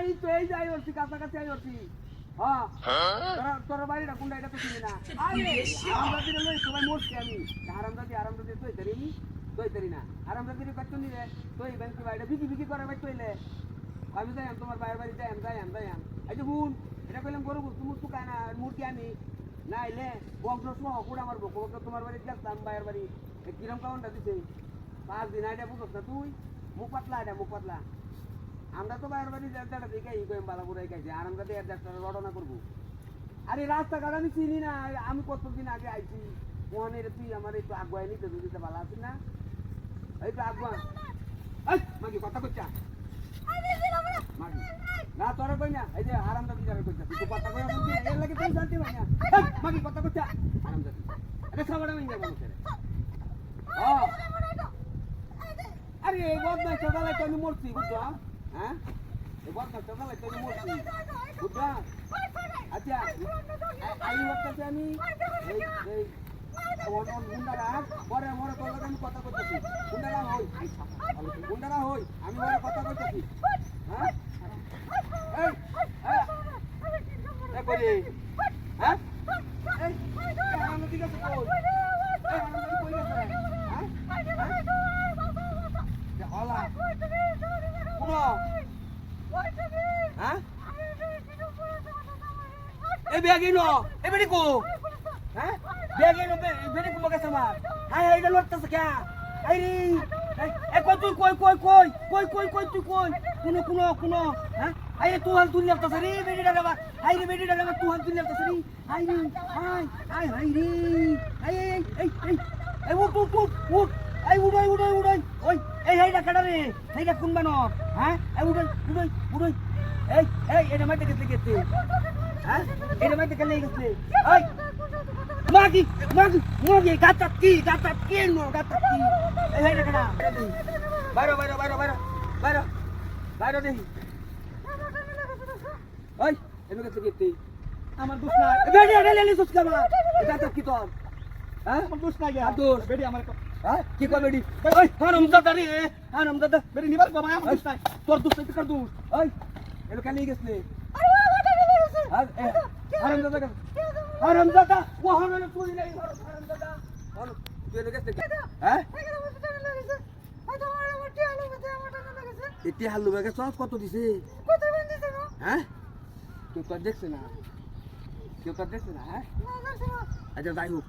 এই তো এই যাই করছি কাছাকাছি আই করছি হ্যাঁ তোরা তোর বাড়িটা কোনটা এটা তো চিনি না। আরামদাদি লই সবাই মরছি আমি। আরামদাদি আরামদাদি তুই ধরি তুই ধরি না? আরামদাদি কত নি রে? তুই বাড়িটা বিকি বিকি করে ভাই তুইলে আমি যাই তোমার বাইরের বাড়ি যাই যাই যাই এই যে হুন এটা কইলাম গরু বুঝতে কায় না মূর্তি আনি। না এলে বংশ সহ কুড়া মারবো কোক তোমার বাড়ি গেলাম বাইরের বাড়ি। কিরম কাউন্টা দিছে? পাঁচ দিন আইটা বুঝছ না তুই? মুখ পাতলা এটা মুখ পাতলা। আমরা তো বাইরের বাড়ি দেড়টা দিকে ই কইম বালাপুরাই খাইছি আর আমরা তো এক দেড়টা রটনা করব। আরে রাস্তাঘাট আমি চিনি না আমি কতদিন আগে আইছি এটা তুই আমার একটু আগুয়াই নিতে দিতে ভালো আছিস না? এই তো আগুয়া। মাগি কথা মাগি। না তোরা কই না এই যে হারাম দাদি যারা কইছা তুই কথা কই আমি এর লাগে তুই জানতে পারি না। মাগি কথা কইছা হারাম দাদি এটা সবাই আমি যাব ছেড়ে আরে এই বদমাই সকালে তো আমি মরছি বুঝছ? হ্যাঁ এই বদমাই সকালে তো আমি মরছি বুঝছ আচ্ছা আই বলতেছি আমি এই এই অন গুন্ডারা পরে মরে তোর আমি কথা কইতেছি গুন্ডারা হই গুন্ডারা হই আমি মরে কথা কইতেছি হ্যাঁ এই এই করি হ্যাঁ এই এই আমার দিকে কই এই আমার দিকে কই গেছে হ্যাঁ যে হলা কোন হ্যাঁ ব্যাগে নো এই বেডি কো। হ্যাঁ? ব্যাগে নো বেডি কো মগে সামা হাই হাই এটা লড়তেছে কে? আই রে। এ কই, তুই কই কই কই কই কই কই, তুই কই? কোন কোন কোন হ্যাঁ? আই রে তুই হাল তুই লড়তেছ রে বেডি ডাকা হাই রে বেডি ডাকা তুই হাল তুই লড়তেছ রে। হাই রে হাই হাই হাই রে। এই এই এই এই এই উঠ উঠ উঠ উঠ। এই উড়াই উড়াই উড়াই ওই, এই হাইটা কাটা রে। হাইটা কোন বানর? হ্যাঁ? এই উড়াই উড়াই উড়াই এই এই, এটা মাইতে গেছে গেছে। হ্যাঁ? এটা মাইতে গেলে গেছে। এই! মাগি মাগি মাগি গাতা কি গাতা কি নো গাতা কি এই হাইটা কাটা বাইরো বাইরো বাইরো বাইরো বাইরো বাইরো দেখি। ওই এমনি গেছে গেছে আমার দোষ নাই। বেড়ি আড়ে লেলি সুস্কামা গাতা কি তোর হ্যাঁ? আমার দোষ নাই আর দোষ? বেডি আমার হ্যাঁ? কি কয় বেডি? ওই হারামজাদা রে। হারামজাদা বেডি নিবার বাবা আমার দোষ নাই। তোর দুধ থেকে কার দুধ ওই এটা কালি গেছে। আর এ হারামজাদা হারামজাদা ও লেগেছে হ্যাঁ? কত দিছে? হ্যাঁ? দেখছে না। কেউ তো দেখছে না হ্যাঁ? আচ্ছা যাই হোক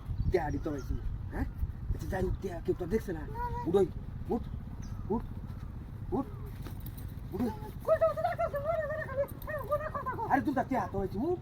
হ্যাঁ? আচ্ছা যাই হোক দেখছে না। উড়োই উঠ উঠ উঠ। আরে তুই তা টেয়া তো হয়েছি উঠ